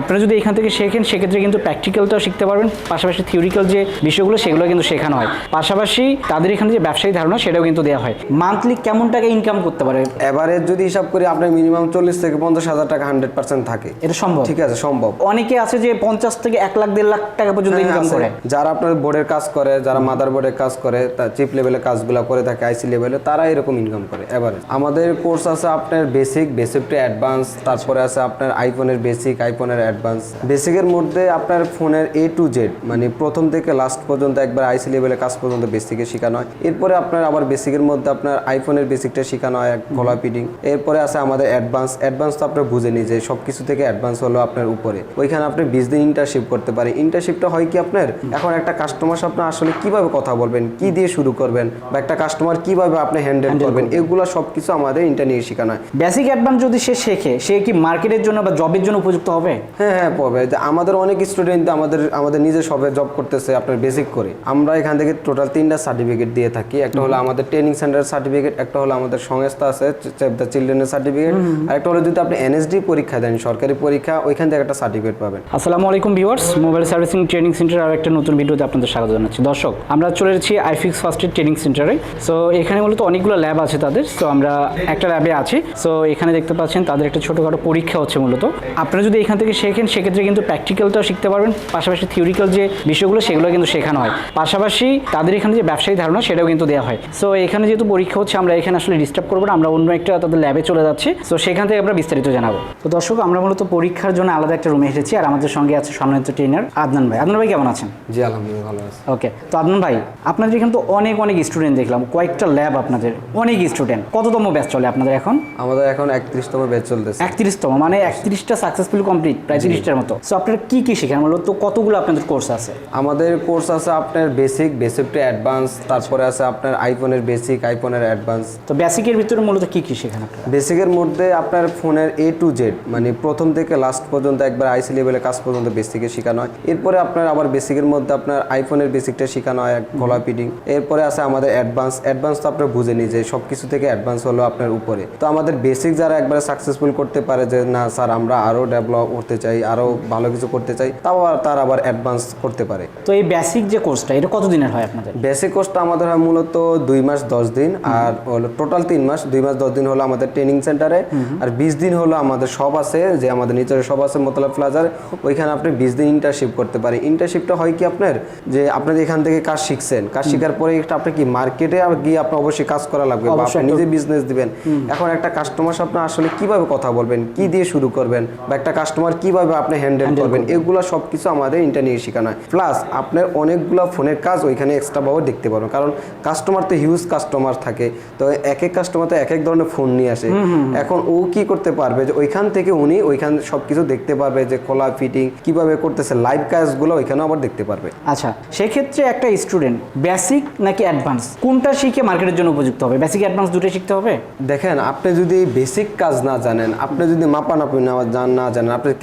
আপনারা যদি এখান থেকে শেখেন সেক্ষেত্রে কিন্তু প্র্যাকটিক্যালটাও শিখতে পারবেন। পাশাপাশি থিওরিক্যাল যে বিষয়গুলো সেগুলো কিন্তু শেখানো হয়। পাশাপাশি তাদের এখানে যে ব্যবসায়ী ধারণা সেটাও কিন্তু দেওয়া হয়। মান্থলি কেমন টাকা ইনকাম করতে পারে? এভারেজ যদি হিসাব করি আপনার মিনিমাম চল্লিশ থেকে পঞ্চাশ হাজার টাকা হান্ড্রেড পার্সেন্ট থাকে। এটা সম্ভব? ঠিক আছে সম্ভব। অনেকে আছে যে পঞ্চাশ থেকে এক লাখ দেড় লাখ টাকা পর্যন্ত হ্যাঁ, ইনকাম করে। যারা আপনার বোর্ডের কাজ করে যারা মাদার বোর্ডের কাজ করে তার চিপ লেভেলের কাজগুলো করে থাকে আইসি লেভেলে তারা এরকম ইনকাম করে এবারে আমাদের কোর্স আছে আপনার বেসিক বেসিক টু অ্যাডভান্স তারপরে আছে আপনার আইফোনের বেসিক আইফোনের অ্যাডভান্স বেসিকের মধ্যে আপনার ফোনের এ টু জেড মানে প্রথম থেকে লাস্ট পর্যন্ত একবার আইসি লেভেলের কাজ পর্যন্ত বেসিকে শেখানো হয়। এরপরে আপনার আবার বেসিকের মধ্যে আপনার আইফোনের বেসিকটা শেখানো হয় গলা পিডিং এরপরে আছে আমাদের অ্যাডভান্স অ্যাডভান্স তো আপনার বুঝে বুঝেনি যে সব কিছু থেকে অ্যাডভান্স হলো আপনার উপরে। ওইখানে আপনি বিশ দিন ইন্টারশিপ করতে পারে ইন্টারশিপটা হয় কি আপনার? এখন একটা কাস্টমার সাথে আপনি আসলে কীভাবে কথা বলবেন? কি দিয়ে শুরু করবেন? বা একটা কাস্টমার কীভাবে আপনি হ্যান্ডেল করবেন? এগুলো সব কিছু আমাদের ইন্টারনিয়ে শেখানো হয়। বেসিক অ্যাডভান্স যদি সে শেখে সে কি মার্কেটের জন্য বা জবের জন্য উপযুক্ত হবে? হ্যাঁ হ্যাঁ পাবে। আমাদের অনেক স্টুডেন্ট আমাদের আমাদের নিজের সবে জব করতেছে আপনার বেসিক করে। আমরা এখান থেকে টোটাল তিনটা সার্টিফিকেট দিয়ে থাকি। একটা হলো আমাদের ট্রেনিং সেন্টার সার্টিফিকেট একটা হলো আমাদের সংস্থা আছে সেভ দ্য চিলড্রেনের সার্টিফিকেট আর একটা হলো যদি আপনি এনএসডি পরীক্ষা দেন সরকারি পরীক্ষা ওইখান থেকে একটা সার্টিফিকেট পাবেন। আসসালামু আলাইকুম viewers mobile servicing training centre আর একটা নতুন ভিডিওতে আপনাদের স্বাগত জানাচ্ছি। দর্শক আমরা চলে এসেছি আইফিক্স ফার্স্টের ট্রেনিং সেন্টারে সো এখানে মূলত অনেকগুলো ল্যাব আছে তাদের। সো আমরা একটা ল্যাবে আছি। সো এখানে দেখতে পাচ্ছেন তাদের একটা ছোটোখাটো পরীক্ষা হচ্ছে মূলত। আপনারা যদি এখান থেকে শেখেন সেক্ষেত্রে কিন্তু প্র্যাকটিক্যালটাও শিখতে পারবেন। পাশাপাশি থিওরিক্যাল যে বিষয়গুলো সেগুলো কিন্তু শেখানো হয়। পাশাপাশি তাদের এখানে যে ব্যবসায়ী ধারণা সেটাও কিন্তু দেওয়া হয়। সো এখানে যেহেতু পরীক্ষা হচ্ছে আমরা এখানে আসলে ডিস্টার্ব করব না আমরা অন্য একটা তাদের ল্যাবে চলে যাচ্ছি। সো সেখান থেকে আমরা বিস্তারিত জানাব। তো দর্শক আমরা মূলত পরীক্ষার জন্য আলাদা একটা রুমে এসেছি আর আমাদের সঙ্গে আছে সম্মানিত ট্রেনার আদনান ভাই। আদনান ভাই কেমন আছেন? জি আলহামদুলিল্লাহ ভালো আছে। ওকে তো আদনান ভাই আপনাদের এখানে তো অনেক অনেক স্টুডেন্ট দেখলাম কয়েকটা ল্যাব আপনাদের অনেক স্টুডেন্ট কততম ব্যাচ চলে আপনাদের এখন? আমাদের এখন একত্রিশতম ব্যাচ চলতেছে। একত্রিশতম মানে একত্রিশটা সাকসেসফুল কমপ্লিট প্রায় তিরিশটার মতো। সো আপনারা কি কি শেখেন? মূলত কতগুলো আপনাদের কোর্স আছে? আমাদের কোর্স আছে আপনার বেসিক বেসিক টু অ্যাডভান্স তারপরে আছে আপনার আইফোনের বেসিক আইফোনের অ্যাডভান্স তো বেসিকের ভিতরে মূলত কি কি শেখেন আপনারা? বেসিকের মধ্যে আপনার ফোনের এ টু জেড মানে প্রথম থেকে লাস্ট পর্যন্ত একবার আইসি লেভেলের কাজ পর্যন্ত বেসিকে শেখানো হয়। এরপরে আপনার আবার বেসিকের মধ্যে আপনার আইফোনের বেসিকটা শেখানো হয় গলা পিডিং এরপরে আছে আমাদের অ্যাডভান্স অ্যাডভান্স তো আপনার বুঝেনি যে সব কিছু থেকে অ্যাডভান্স হলো আপনার উপরে। তো আমাদের বেসিক যারা একবার সাকসেসফুল করতে পারে যে না স্যার আমরা আরও ডেভেলপ করতে চাই আরও ভালো কিছু করতে চাই তাও তার আবার অ্যাডভান্স করতে পারে। তো এই বেসিক যে কোর্সটা এটা কত দিনের হয় আপনাদের? বেসিক কোর্সটা আমাদের হয় মূলত দুই মাস দশ দিন আর হলো টোটাল তিন মাস। দুই মাস দশ দিন হলো আমাদের ট্রেনিং সেন্টারে আর বিশ দিন হলো আমাদের সব আছে যে আমাদের নিচের সব আছে মোতলা প্লাজার ওইখানে আপনি বিশ দিন ইন্টার্নশিপ করতে পারেন। ইন্টার্নশিপটা হয় কি আপনার? যে আপনার এখান থেকে কাজ শিখছেন কাজ শেখার পরে একটা আপনি কি মার্কেটে গিয়ে আপনার অবশ্যই কাজ করা লাগবে বা আপনি নিজে বিজনেস দিবেন। এখন একটা কাস্টমার সাথে আপনি আসলে কীভাবে কথা বলবেন কি দিয়ে শুরু করবেন বা একটা কাস্টমার কীভাবে আপনি হ্যান্ডেল করবেন এগুলো সব কিছু আমাদের ইন্টারনিয়ে শেখানো হয়। প্লাস আপনার অনেকগুলো ফোনের কাজ ওইখানে এক্সট্রা ভাবে দেখতে পারবেন। কারণ কাস্টমার তো হিউজ কাস্টমার থাকে। তো এক এক কাস্টমার তো এক এক ধরনের ফোন নিয়ে আসে। এখন ও কি করতে পারবে যে ওইখান থেকে উনি ওইখান সব কিছু দেখতে পারবে যে খোলা ফিটিং কীভাবে করতেছে লাইভ কাজগুলো ওইখানে আবার দেখতে পারবে। আচ্ছা সেক্ষেত্রে একটা স্টুডেন্ট বেসিক নাকি অ্যাডভান্স কোনটা শিখে মার্কেটের জন্য উপযুক্ত হবে? বেসিক অ্যাডভান্স দুটো শিখতে হবে? দেখেন আপনি যদি বেসিক কাজ না জানেন আপনি যদি মাপানাপি না জান- না জানেন আপনি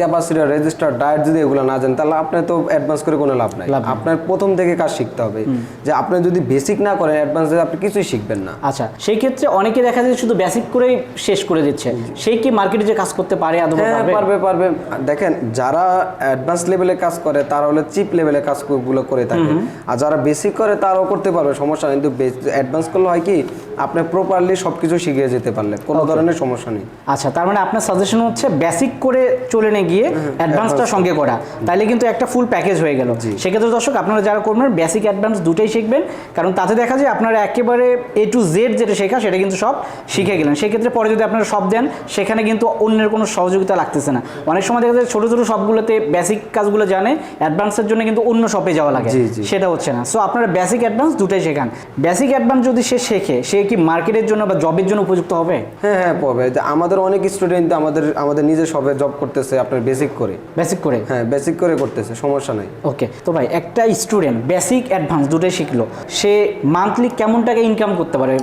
রেজিস্টার ডায়েট যদি এগুলো না জানেন তাহলে আপনি তো অ্যাডভান্স করে কোনো লাভ নাই। আপনার প্রথম থেকে কাজ শিখতে হবে। যে আপনি যদি বেসিক না করেন অ্যাডভান্স আপনি কিছুই শিখবেন না। আচ্ছা সেই ক্ষেত্রে অনেকে দেখা যায় শুধু বেসিক করেই শেষ করে দিচ্ছে। সেই কি মার্কেটে যে কাজ করতে পারে আদৌ হ্যাঁ পারবে? পারবে দেখেন যারা অ্যাডভান্স লেভেলে কাজ করে তারা হলো চিপ লেভেলে কাজগুলো করে থাকে। আর যারা বেসিক করে তারাও করতে পারবে সমস্যা নেই। কিন্তু অ্যাডভান্স করলে হয় কি আপনি প্রপারলি সব কিছু শিখে যেতে পারলে কোনো ধরনের সমস্যা নেই। আচ্ছা তার মানে আপনার সাজেশন হচ্ছে বেসিক করে চলে নিয়ে গিয়ে অ্যাডভান্সটা সঙ্গে করা। তাহলে কিন্তু একটা ফুল প্যাকেজ হয়ে গেল। সেক্ষেত্রে দর্শক আপনারা যারা করবেন বেসিক অ্যাডভান্স দুটোই শিখবেন কারণ তাতে দেখা যায় আপনারা একেবারে এ টু জেড যেটা শেখা সেটা কিন্তু সব শিখে গেলেন। সেক্ষেত্রে পরে যদি আপনারা সব দেন সেখানে কিন্তু অন্যের কোনো সহযোগিতা লাগতেছে না। অনেক সময় দেখা যায় ছোটো ছোটো সবগুলোতে বেসিক কাজগুলো জানে অ্যাডভান্সের জন্য কিন্তু অন্য শপে যাওয়া লাগে। সেটা হচ্ছে না। সো আপনারা বেসিক অ্যাডভান্স দুটোই শেখান। বেসিক অ্যাডভান্স যদি সে শেখে সে কি মার্কেটের জন্য বা জবের জন্য উপযুক্ত হবে? হ্যাঁ হ্যাঁ পাবে যে আমাদের অনেক স্টুডেন্ট আমাদের আমাদের নিজের সবে জব করতেছে আপনার বেসিক করে। বেসিক করে? হ্যাঁ বেসিক করে করতেছে সমস্যা নাই। ওকে তো ভাই একটা স্টুডেন্ট বেসিক অ্যাডভান্স দুটোই শিখলো। সে মান্থলি কেমন টাকা ইনকাম করতে পারে?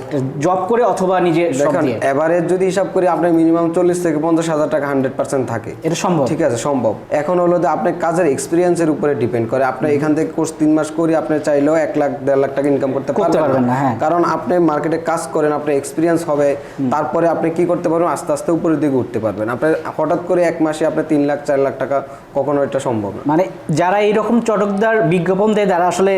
জব করে অথবা নিজে দেখেন এভারেজ যদি হিসাব করি আপনার মিনিমাম চল্লিশ থেকে পঞ্চাশ হাজার টাকা হান্ড্রেড পার্সেন্ট থাকে। এটা সম্ভব? ঠিক আছে সম্ভব। এখন হলো যে আপনার কাজের এক্সপিরিয়েন্সের উপরে ডিপেন্ড করে। আপনি এখান থেকে কোর্স তিন মাস করি আপনি চাইলেও এক লাখ দেড় লাখ টাকা ইনকাম করতে পারবেন না, হ্যাঁ। কারণ আপনি মার্কেটে কাজ কাজ করেন আপনার এক্সপিরিয়েন্স হবে তারপরে আপনি কি করতে পারবেন আস্তে আস্তে উপরের দিকে উঠতে পারবেন। আপনার হঠাৎ করে এক মাসে আপনি তিন লাখ চার লাখ টাকা কখনো এটা সম্ভব না। মানে যারা এইরকম চটকদার বিজ্ঞাপন দেয় তারা আসলে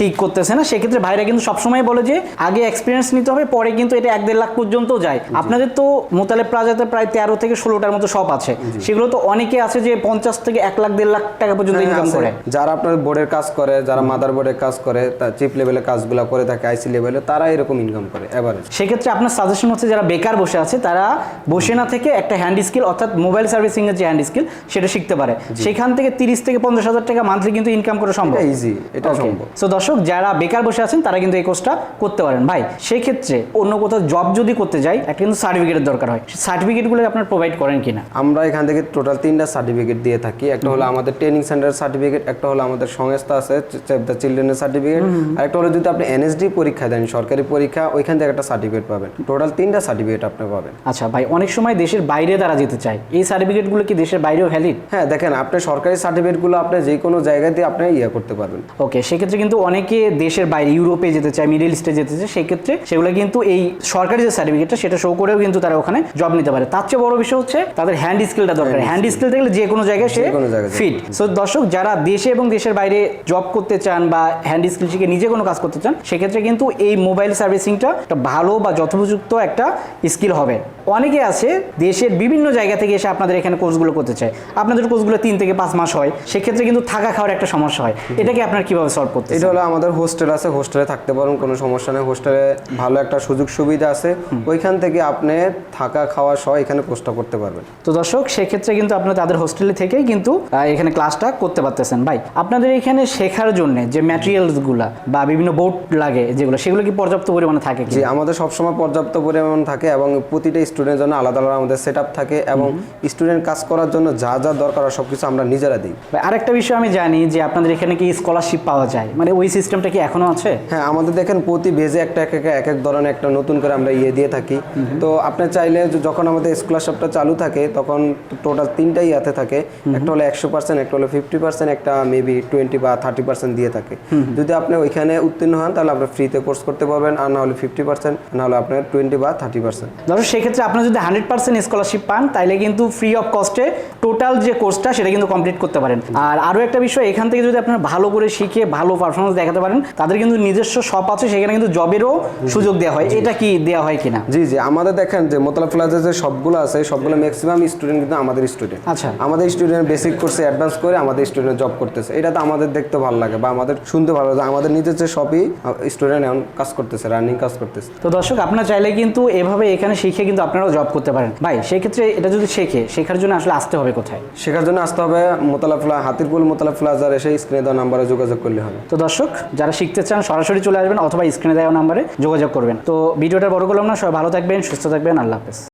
ঠিক করতেছে না। সেক্ষেত্রে ভাইরা কিন্তু সবসময় বলে যে আগে এক্সপিরিয়েন্স নিতে হবে পরে কিন্তু এটা এক দেড় লাখ পর্যন্ত যায়। আপনাদের তো মোতালে প্লাজাতে প্রায় তেরো থেকে ষোলোটার মতো শপ আছে। সেগুলো তো অনেকে আছে যে পঞ্চাশ থেকে এক লাখ দেড় লাখ টাকা পর্যন্ত হ্যাঁ, ইনকাম করে। যারা আপনার বোর্ডের কাজ করে যারা মাদার বোর্ডের কাজ করে তা চিপ লেভেলের কাজগুলো করে থাকে আইসি লেভেলে তারা এরকম ইনকাম করে। এভারেজ সেক্ষেত্রে আপনার সাজেশন হচ্ছে যারা বেকার বসে আছে তারা বসে না থেকে একটা হ্যান্ড স্কিল অর্থাৎ মোবাইল সার্ভিসিং এর যে হ্যান্ড স্কিল সেটা শিখতে পারে। সেখান থেকে তিরিশ থেকে পঞ্চাশ হাজার টাকা মান্থলি কিন্তু ইনকাম করা সম্ভব। ইজি এটা সম্ভব। সো দর্শক যারা বেকার বসে আছেন তারা কিন্তু এই কোর্সটা করতে পারেন। ভাই সেই ক্ষেত্রে অন্য কোথাও জব যদি করতে যাই একটা কিন্তু সার্টিফিকেটের দরকার হয়। সার্টিফিকেটগুলো আপনার প্রোভাইড করেন কিনা? আমরা এখান থেকে টোটাল তিনটা সার্টিফিকেট দিয়ে থাকি। একটা হলো আমাদের ট্রেনিং সেন্টার সার্টিফিকেট একটা হলো আমাদের সংস্থা আছে সেভ দ্য চিলড্রেনের সার্টিফিকেট আর একটা হলো যদি আপনি এনএসডি পরীক্ষা দেন সরকারি পরীক্ষা ওইখান থেকে একটা সার্টিফিকেট পাবেন। টোটাল তিনটা সার্টিফিকেট আপনি পাবেন। আচ্ছা ভাই অনেক সময় দেশের বাইরে তারা যেতে চায়। এই সার্টিফিকেটগুলো কি দেশের বাইরেও ভ্যালিড হ্যাঁ দেখেন আপনি সরকারি সার্টিফিকেটগুলো আপনি যে কোনো জায়গায় দিয়ে আপনি ইয়ে করতে পারবেন। ওকে সেক্ষেত্রে কিন্তু অনেকে দেশের বাইরে ইউরোপে যেতে চায় মিডল ইস্টে যেতে চায় সেক্ষেত্রে সেগুলো কিন্তু এই সরকারি যে সার্টিফিকেটটা সেটা শো করেও কিন্তু তারা ওখানে জব নিতে পারে। তার চেয়ে বড় বিষয় হচ্ছে তাদের হ্যান্ড স্কিলটা দরকার। হ্যান্ড স্কিল থাকলে যে কোনো জায়গায় সে ফিট সো দর্শক যারা দেশে এবং দেশের বাইরে জব করতে চান বা হ্যান্ড স্কিল শিখে নিজে কোনো কাজ করতে চান সেক্ষেত্রে কিন্তু এই মোবাইল সার্ভিসিংটা একটা ভালো বা যথোপযুক্ত একটা স্কিল হবে। অনেকে আছে দেশের বিভিন্ন জায়গা থেকে এসে আপনাদের এখানে কোর্সগুলো করতে চায়। আপনাদের কোর্সগুলো তিন থেকে পাঁচ মাস হয়। সেক্ষেত্রে কিন্তু থাকা খাওয়ার একটা সমস্যা হয়। এটাকে আপনার কীভাবে সলভ করতে এটা হলো আমাদের হোস্টেল আছে হোস্টেলে থাকতে পারেন কোনো সমস্যা নেই। হোস্টেলে ভালো একটা সুযোগ সুবিধা আছে। ওইখান থেকে আপনি থাকা খাওয়া সহ এখানে কোর্সটা করতে পারবেন। তো দর্শক সেক্ষেত্রে কিন্তু আপনারা তাদের হোস্টেলে থেকেই কিন্তু এখানে ক্লাসটা করতে পারতেছেন। ভাই আপনাদের এখানে শেখার জন্য যে ম্যাটেরিয়ালসগুলা বা বিভিন্ন বোর্ড লাগে যেগুলো সেগুলো কি পর্যাপ্ত পরিমাণে থাকে জি আমাদের সবসময় পর্যাপ্ত পরিমাণ থাকে এবং প্রতিটা স্টুডেন্টের জন্য আলাদা আলাদা আমাদের সেট আপ থাকে এবং স্টুডেন্ট কাজ করার জন্য যা যা দরকার সব কিছু আমরা নিজেরা দিই। আরেকটা বিষয় আমি জানি যে আপনাদের এখানে কি স্কলারশিপ পাওয়া যায়? মানে ওই সিস্টেমটা কি এখনও আছে? হ্যাঁ আমাদের দেখেন প্রতি বেজে একটা এক এক এক ধরনের একটা নতুন করে আমরা ইয়ে দিয়ে থাকি। তো আপনি চাইলে যখন আমাদের স্কলারশিপটা চালু থাকে তখন টোটাল তিনটাই ইয়াতে থাকে। একটা হলো একশো পার্সেন্ট একটা হলো ফিফটি পার্সেন্ট একটা মেবি টোয়েন্টি বা থার্টি পার্সেন্ট দিয়ে থাকে। যদি আপনি ওইখানে উত্তীর্ণ হন তাহলে আপনি ফ্রিতে কোর্স করতে পারবেন। আর না হলে ফিফটি পার্সেন্ট আপনার টোয়েন্টি বা থার্টি পার্সেন্ট সেক্ষেত্রে আপনারা যদি হান্ড্রেড পার্সেন্ট স্কলারশিপ পান তাইলে কিন্তু ফ্রি অফ কস্টে টোটাল যে কোর্সটা সেটা কিন্তু কমপ্লিট করতে পারেন। আর আরও একটা বিষয় এখান থেকে যদি আপনারা ভালো করে শিখে ভালো পারফরমেন্স দেখাতে পারেন তাদের কিন্তু নিজস্ব শপ আছে সেখানে কিন্তু জবেরও সুযোগ দেওয়া হয়। এটা কি দেওয়া হয় কিনা? জি জি। আমাদের দেখেন যে মোতলা প্লাজা যে সবগুলো আছে সবগুলো ম্যাক্সিমাম স্টুডেন্ট কিন্তু আমাদের স্টুডেন্ট আচ্ছা। আমাদের স্টুডেন্ট বেসিক কোর্সে অ্যাডভান্স করে আমাদের স্টুডেন্ট জব করতেছে। এটা তো আমাদের দেখতে ভালো লাগে বা আমাদের শুনতে ভালো লাগে। আমাদের নিজের যে শপই স্টুডেন্ট এখন কাজ করতেছে রানিং কাজ করতেছে। তো দর্শক আপনারা চাইলে কিন্তু এভাবে এখানে শিখে কিন্তু আপনারাও জব করতে পারেন। ভাই সেই ক্ষেত্রে এটা যদি শেখে শেখার জন্য আসলে আসতে হবে কোথায়? শেখার জন্য আসতে হবে মোতালাফলা হাতিরপুল মোতালা প্লাজার এসে স্ক্রিনে দেওয়া নাম্বারে যোগাযোগ করলে হবে। তো দর্শক যারা শিখতে চান সরাসরি চলে আসবেন অথবা স্ক্রিনে দেওয়া নাম্বারে যোগাযোগ করবেন। তো ভিডিওটা বড় করলাম না সবাই ভালো থাকবেন সুস্থ থাকবেন আল্লাহ হাফেজ।